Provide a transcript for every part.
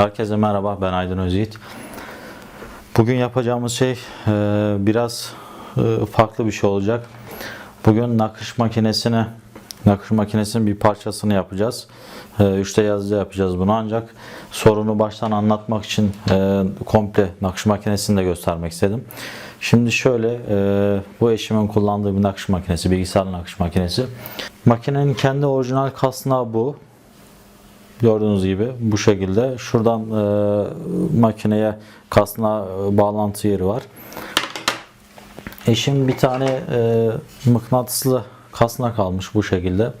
Herkese merhaba ben Aydın Özyiğit. Bugün yapacağımız şey e, biraz e, farklı bir şey olacak. Bugün nakış makinesine nakış makinesinin bir parçasını yapacağız. E, Üçte yazıcı yapacağız bunu ancak sorunu baştan anlatmak için e, komple nakış makinesini de göstermek istedim. Şimdi şöyle e, bu eşimin kullandığı bir nakış makinesi, bilgisayar nakış makinesi. Makinenin kendi orijinal kasnağı bu. Gördüğünüz gibi bu şekilde. Şuradan e, makineye kasna e, bağlantı yeri var. Eşim bir tane e, mıknatıslı kasna kalmış bu şekilde.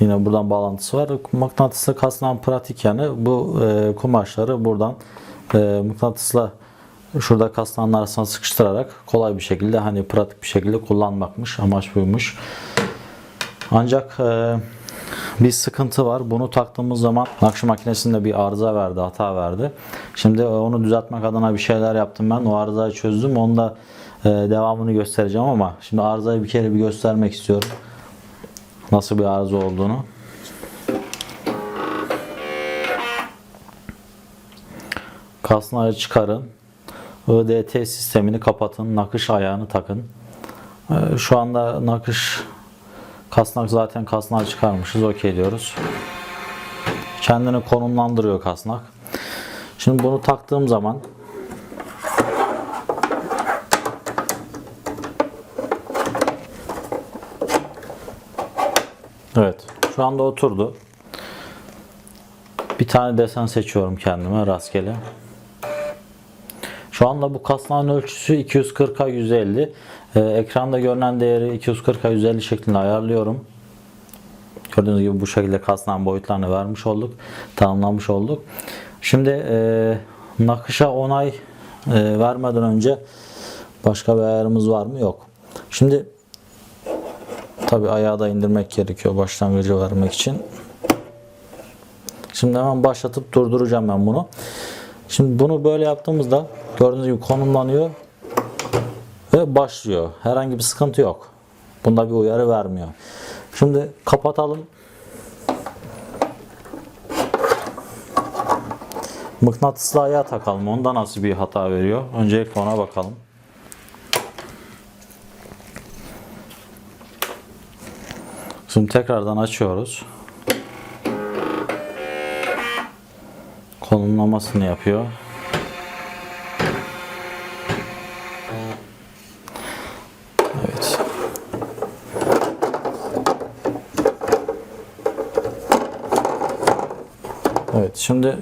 Yine buradan bağlantısı var. Mıknatıslı kasnağın pratik yani bu e, kumaşları buradan e, mıknatısla şurada kasnağın arasına sıkıştırarak kolay bir şekilde hani pratik bir şekilde kullanmakmış. Amaç buymuş. Ancak e, bir sıkıntı var. Bunu taktığımız zaman nakış makinesinde bir arıza verdi, hata verdi. Şimdi onu düzeltmek adına bir şeyler yaptım ben. O arızayı çözdüm. Onu da e, devamını göstereceğim ama şimdi arızayı bir kere bir göstermek istiyorum. Nasıl bir arıza olduğunu. Kasnağı çıkarın. IDT sistemini kapatın. Nakış ayağını takın. E, Şu anda nakış Kasnak zaten kasnağı çıkarmışız. Okey diyoruz. Kendini konumlandırıyor kasnak. Şimdi bunu taktığım zaman Evet. Şu anda oturdu. Bir tane desen seçiyorum kendime rastgele. Şu anda bu kasnağın ölçüsü 240'a 150. Ee, ekranda görünen değeri 240'a 150 şeklinde ayarlıyorum. Gördüğünüz gibi bu şekilde kasnağın boyutlarını vermiş olduk. Tanımlamış olduk. Şimdi e, nakışa onay e, vermeden önce başka bir ayarımız var mı? Yok. Şimdi tabi ayağı da indirmek gerekiyor başlangıcı vermek için. Şimdi hemen başlatıp durduracağım ben bunu. Şimdi bunu böyle yaptığımızda gördüğünüz gibi konumlanıyor ve başlıyor. Herhangi bir sıkıntı yok. Bunda bir uyarı vermiyor. Şimdi kapatalım. Mıknatıslı ayağa takalım. Onda nasıl bir hata veriyor? Öncelikle ona bakalım. Şimdi tekrardan açıyoruz. Konumlamasını yapıyor. Şimdi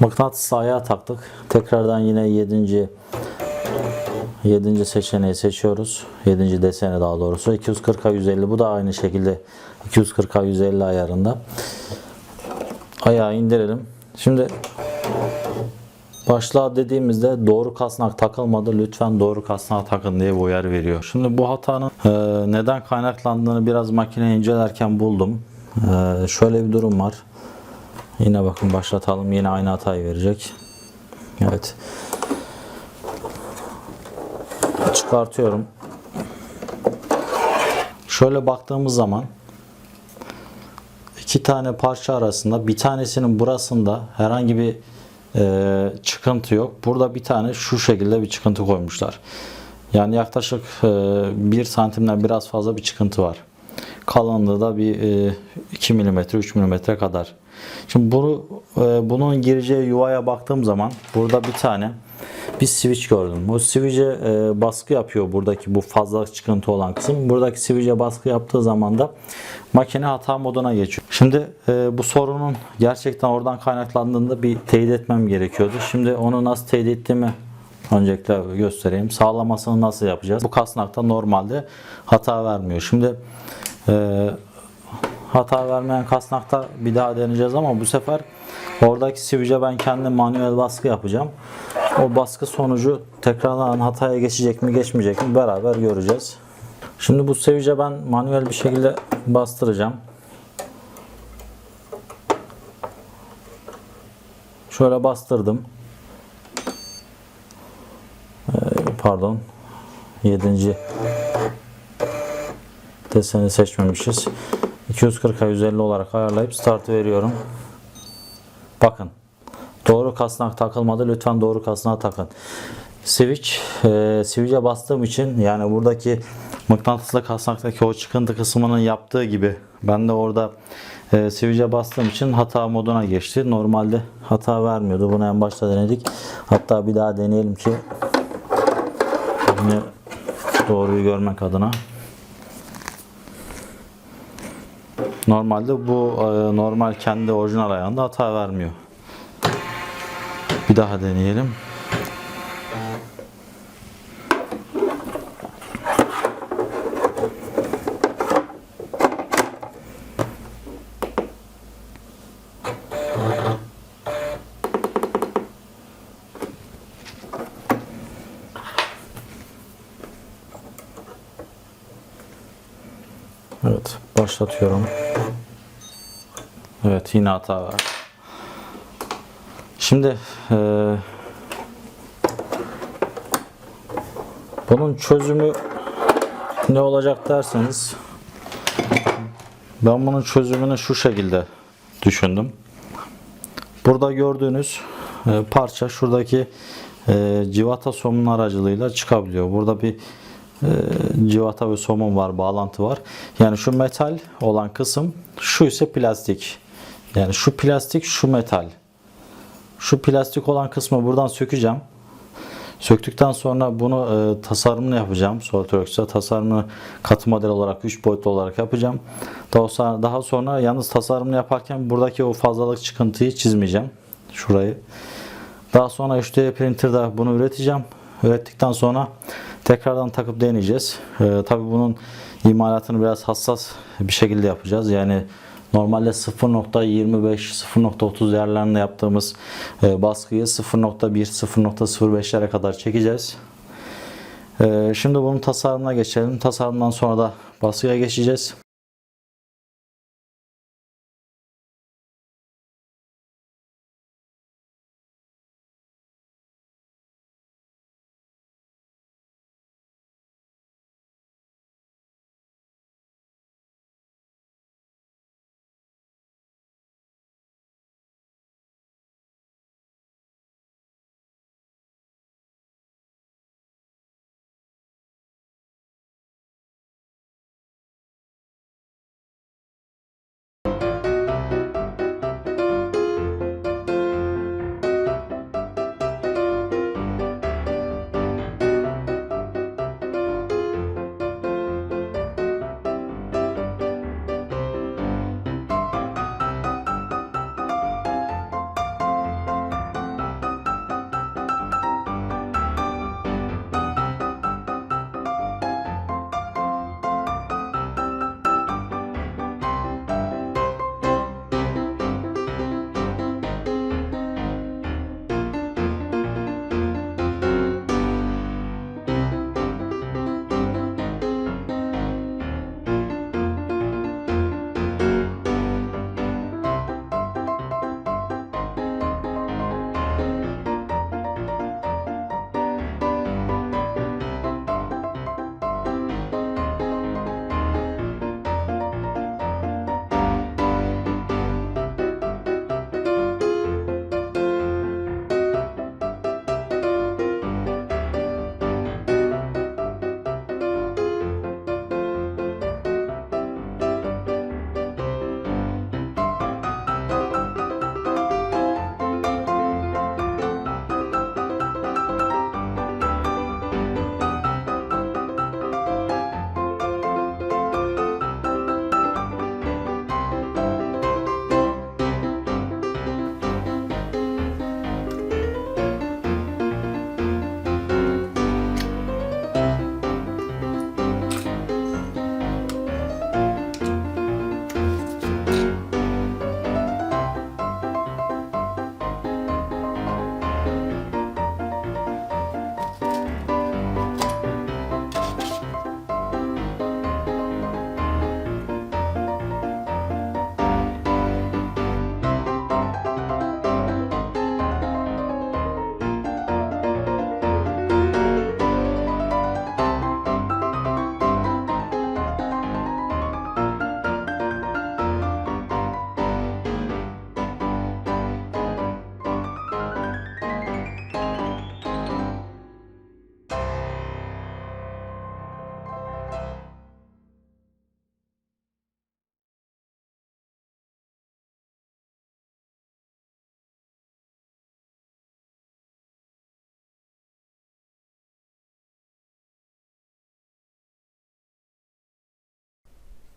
mıknatıslı ayağa taktık. Tekrardan yine 7. 7. seçeneği seçiyoruz. 7. deseni daha doğrusu. 240'a 150 bu da aynı şekilde 240'a 150 ayarında. Ayağı indirelim. Şimdi Başlığa dediğimizde doğru kasnak takılmadı. Lütfen doğru kasnağı takın diye uyarı veriyor. Şimdi bu hatanın e, neden kaynaklandığını biraz makine incelerken buldum. E, şöyle bir durum var. Yine bakın başlatalım. Yine aynı hatayı verecek. Evet. Çıkartıyorum. Şöyle baktığımız zaman iki tane parça arasında bir tanesinin burasında herhangi bir e, çıkıntı yok. Burada bir tane şu şekilde bir çıkıntı koymuşlar. Yani yaklaşık e, 1 santimden biraz fazla bir çıkıntı var. Kalınlığı da bir e, 2 mm 3 mm kadar. Şimdi bunu e, bunun gireceği yuvaya baktığım zaman burada bir tane bir switch gördüm. O switch'e e, baskı yapıyor buradaki bu fazla çıkıntı olan kısım. Buradaki switch'e baskı yaptığı zaman da makine hata moduna geçiyor. Şimdi e, bu sorunun gerçekten oradan kaynaklandığında bir teyit etmem gerekiyordu. Şimdi onu nasıl teyit ettiğimi öncelikle göstereyim. Sağlamasını nasıl yapacağız? Bu kasnakta normalde hata vermiyor. Şimdi e, hata vermeyen kasnakta bir daha deneyeceğiz ama bu sefer oradaki switch'e ben kendim manuel baskı yapacağım. O baskı sonucu tekrardan hataya geçecek mi geçmeyecek mi beraber göreceğiz. Şimdi bu switch'e ben manuel bir şekilde bastıracağım. Şöyle bastırdım. Ee, pardon. 7. deseni seçmemişiz. 240'a 150 olarak ayarlayıp start veriyorum. Bakın. Doğru kasnak takılmadı. Lütfen doğru kasnağı takın. Switch, e, switch'e bastığım için yani buradaki mıknatıslı kasnaktaki o çıkıntı kısmının yaptığı gibi ben de orada e, switch'e bastığım için hata moduna geçti. Normalde hata vermiyordu. Bunu en başta denedik. Hatta bir daha deneyelim ki doğruyu görmek adına. Normalde bu e, normal kendi orijinal ayağında hata vermiyor. Bir daha deneyelim. Evet, başlatıyorum. Evet, yine hata var. Şimdi eee, bunun çözümü ne olacak derseniz ben bunun çözümünü şu şekilde düşündüm. Burada gördüğünüz e, parça şuradaki e, civata somun aracılığıyla çıkabiliyor. Burada bir e, civata ve somun var, bağlantı var. Yani şu metal olan kısım, şu ise plastik. Yani şu plastik, şu metal. Şu plastik olan kısmı buradan sökeceğim. Söktükten sonra bunu e, tasarımını yapacağım. SolidWorks'ta tasarımını katı model olarak 3 boyutlu olarak yapacağım. Daha sonra, daha sonra yalnız tasarımını yaparken buradaki o fazlalık çıkıntıyı çizmeyeceğim. Şurayı. Daha sonra 3D printer'da bunu üreteceğim. Ürettikten sonra tekrardan takıp deneyeceğiz. Ee, tabii bunun imalatını biraz hassas bir şekilde yapacağız. Yani normalde 0.25 0.30 değerlerinde yaptığımız e, baskıyı 0.1 0.05'lere kadar çekeceğiz. Ee, şimdi bunun tasarımına geçelim. Tasarımdan sonra da baskıya geçeceğiz.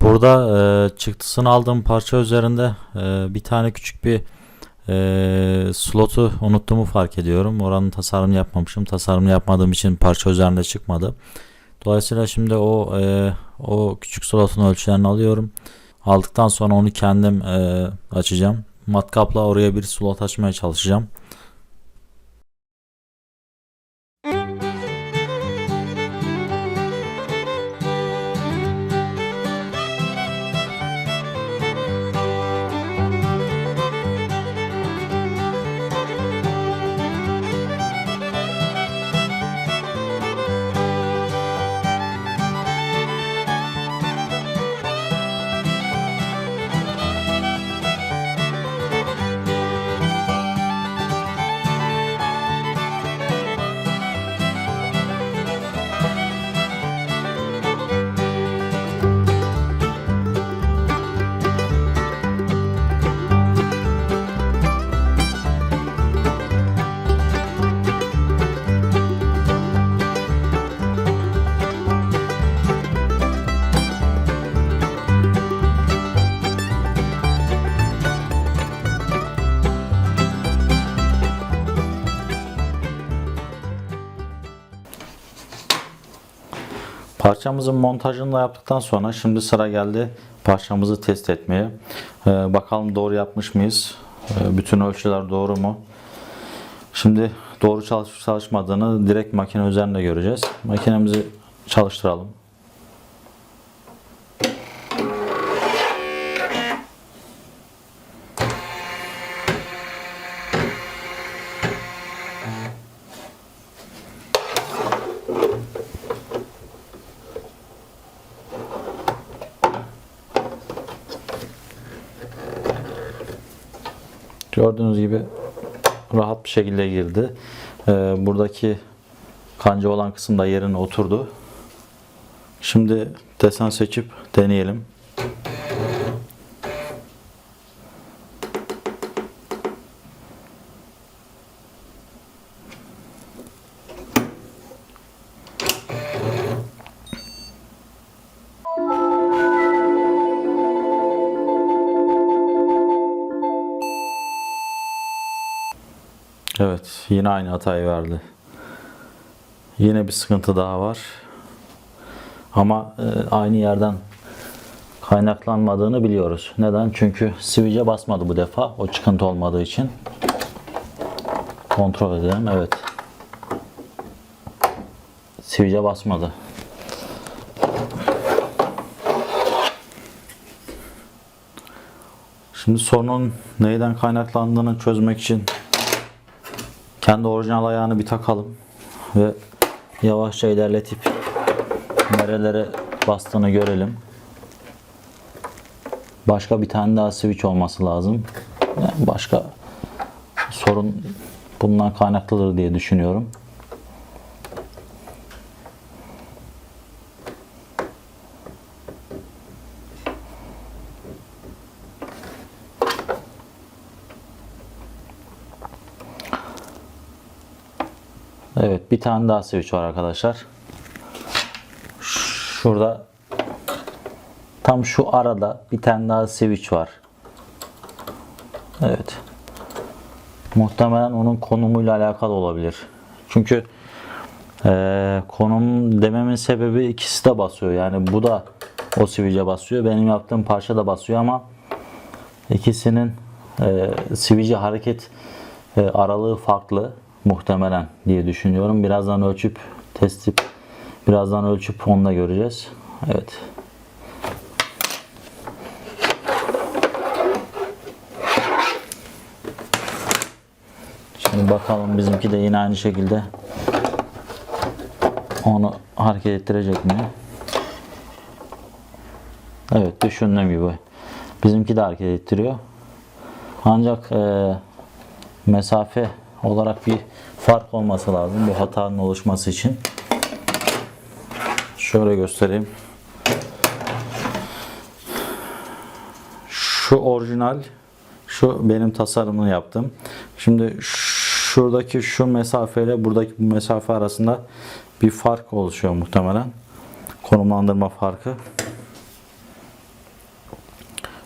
Burada e, çıktısını aldığım parça üzerinde e, bir tane küçük bir e, slotu unuttuğumu fark ediyorum. Oranın tasarımını yapmamışım. Tasarımını yapmadığım için parça üzerinde çıkmadı. Dolayısıyla şimdi o e, o küçük slotun ölçülerini alıyorum. Aldıktan sonra onu kendim e, açacağım. Matkapla oraya bir slot açmaya çalışacağım. Parçamızın montajını da yaptıktan sonra şimdi sıra geldi parçamızı test etmeye. Ee, bakalım doğru yapmış mıyız? Ee, bütün ölçüler doğru mu? Şimdi doğru çalışıp çalışmadığını direkt makine üzerinde göreceğiz. Makinemizi çalıştıralım. Gördüğünüz gibi rahat bir şekilde girdi. Ee, buradaki kanca olan kısım da yerine oturdu. Şimdi desen seçip deneyelim. Yine aynı hatayı verdi. Yine bir sıkıntı daha var. Ama e, aynı yerden kaynaklanmadığını biliyoruz. Neden? Çünkü switch'e basmadı bu defa. O çıkıntı olmadığı için. Kontrol edelim. Evet. Switch'e basmadı. Şimdi sorunun neyden kaynaklandığını çözmek için kendi orijinal ayağını bir takalım ve yavaşça ilerletip nerelere bastığını görelim. Başka bir tane daha switch olması lazım. Yani başka sorun bundan kaynaklıdır diye düşünüyorum. Evet bir tane daha switch var arkadaşlar. Şurada tam şu arada bir tane daha switch var. Evet. Muhtemelen onun konumuyla alakalı olabilir. Çünkü eee, konum dememin sebebi ikisi de basıyor. Yani bu da o switch'e basıyor. Benim yaptığım parça da basıyor ama ikisinin e, switch'e hareket e, aralığı farklı muhtemelen diye düşünüyorum. Birazdan ölçüp test birazdan ölçüp onunla göreceğiz. Evet. Şimdi bakalım bizimki de yine aynı şekilde onu hareket ettirecek mi? Evet düşündüğüm gibi. Bizimki de hareket ettiriyor. Ancak e, mesafe olarak bir fark olması lazım bu hatanın oluşması için. Şöyle göstereyim. Şu orijinal, şu benim tasarımını yaptım. Şimdi şuradaki şu mesafeyle buradaki bu mesafe arasında bir fark oluşuyor muhtemelen. Konumlandırma farkı.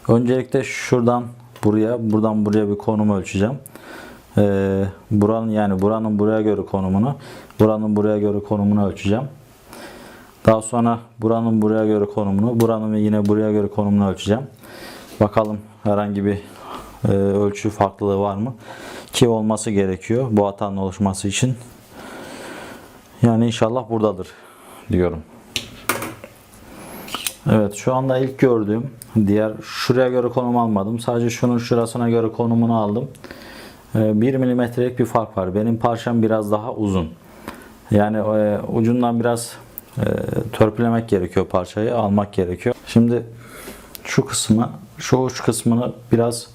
Öncelikle şuradan buraya, buradan buraya bir konum ölçeceğim. Ee, buranın yani buranın buraya göre konumunu, buranın buraya göre konumunu ölçeceğim. Daha sonra buranın buraya göre konumunu, buranın yine buraya göre konumunu ölçeceğim. Bakalım herhangi bir e, ölçü farklılığı var mı? Ki olması gerekiyor bu hatanın oluşması için. Yani inşallah buradadır diyorum. Evet şu anda ilk gördüğüm diğer şuraya göre konum almadım. Sadece şunun şurasına göre konumunu aldım. 1 milimetrelik bir fark var. Benim parçam biraz daha uzun. Yani e, ucundan biraz e, törpülemek gerekiyor parçayı, almak gerekiyor. Şimdi şu kısmı, şu uç kısmını biraz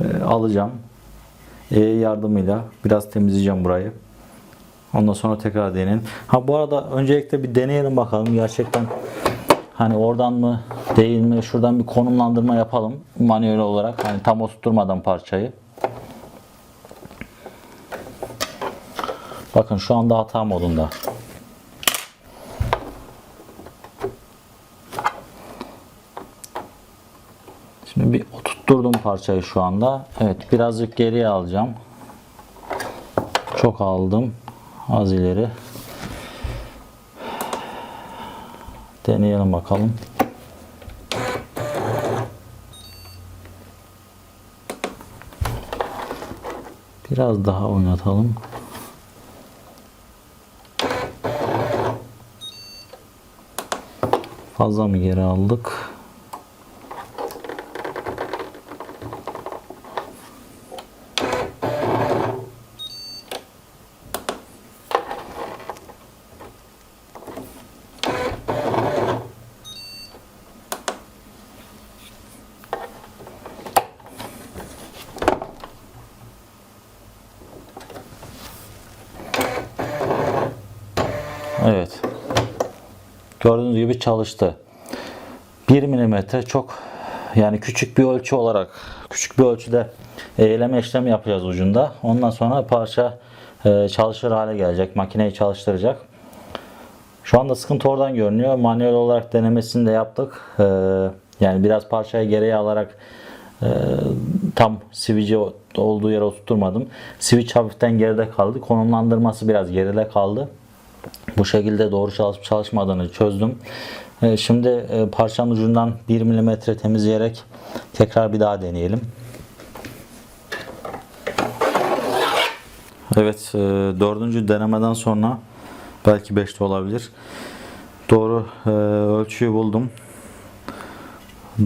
e, alacağım. E yardımıyla biraz temizleyeceğim burayı. Ondan sonra tekrar deneyelim. Ha bu arada öncelikle bir deneyelim bakalım gerçekten hani oradan mı değil mi şuradan bir konumlandırma yapalım manuel olarak hani tam oturtmadan parçayı. Bakın şu anda hata modunda. Şimdi bir oturtturdum parçayı şu anda. Evet birazcık geriye alacağım. Çok aldım. Az ileri. Deneyelim bakalım. Biraz daha oynatalım. Fazla mı geri aldık? Evet. Gördüğünüz gibi çalıştı. 1 milimetre çok yani küçük bir ölçü olarak küçük bir ölçüde eğleme işlemi yapacağız ucunda. Ondan sonra parça e, çalışır hale gelecek. Makineyi çalıştıracak. Şu anda sıkıntı oradan görünüyor. Manuel olarak denemesini de yaptık. E, yani biraz parçayı geriye alarak e, tam sivici olduğu yere oturtmadım. Switch hafiften geride kaldı. Konumlandırması biraz geride kaldı. Bu şekilde doğru çalışıp çalışmadığını çözdüm. E, Şimdi e, parçanın ucundan 1 mm temizleyerek tekrar bir daha deneyelim. Evet, e, dördüncü denemeden sonra belki 5 de olabilir. Doğru ölçüyü buldum.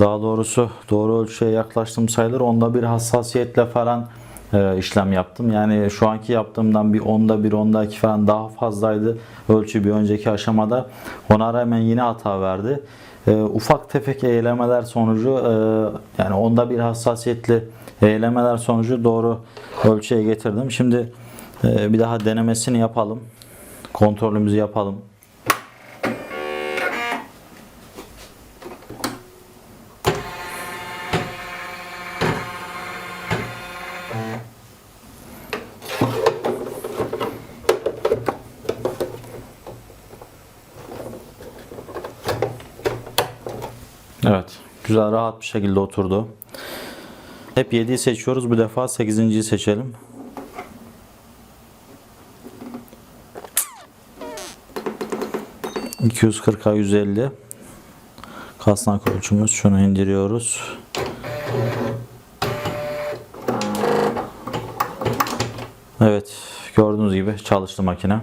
Daha doğrusu doğru ölçüye yaklaştım sayılır. Onda bir hassasiyetle falan e, işlem yaptım. Yani şu anki yaptığımdan bir onda bir onda iki falan daha fazlaydı ölçü bir önceki aşamada. Ona rağmen yine hata verdi. E, ufak tefek eğlemeler sonucu e, yani onda bir hassasiyetli eğlemeler sonucu doğru ölçüye getirdim. Şimdi e, bir daha denemesini yapalım. Kontrolümüzü yapalım. Evet. Güzel rahat bir şekilde oturdu. Hep 7'yi seçiyoruz. Bu defa 8.yi seçelim. ...240'a 150... ...kasnak ölçümüz... ...şunu indiriyoruz... Evet... ...gördüğünüz gibi çalıştı makine...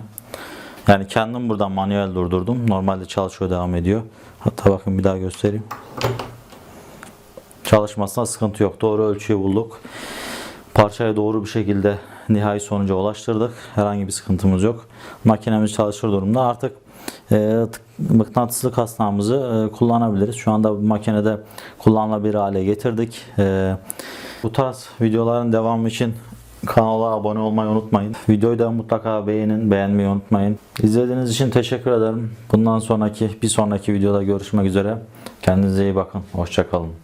Yani kendim buradan manuel durdurdum. Normalde çalışıyor devam ediyor. Hatta bakın bir daha göstereyim. Çalışmasına sıkıntı yok. Doğru ölçüyü bulduk. Parçayı doğru bir şekilde nihai sonuca ulaştırdık. Herhangi bir sıkıntımız yok. Makinemiz çalışır durumda. Artık e, mıknatıslı kasnağımızı e, kullanabiliriz. Şu anda bu makinede kullanılabilir hale getirdik. E, bu tarz videoların devamı için kanala abone olmayı unutmayın. Videoyu da mutlaka beğenin, beğenmeyi unutmayın. İzlediğiniz için teşekkür ederim. Bundan sonraki bir sonraki videoda görüşmek üzere. Kendinize iyi bakın. Hoşçakalın.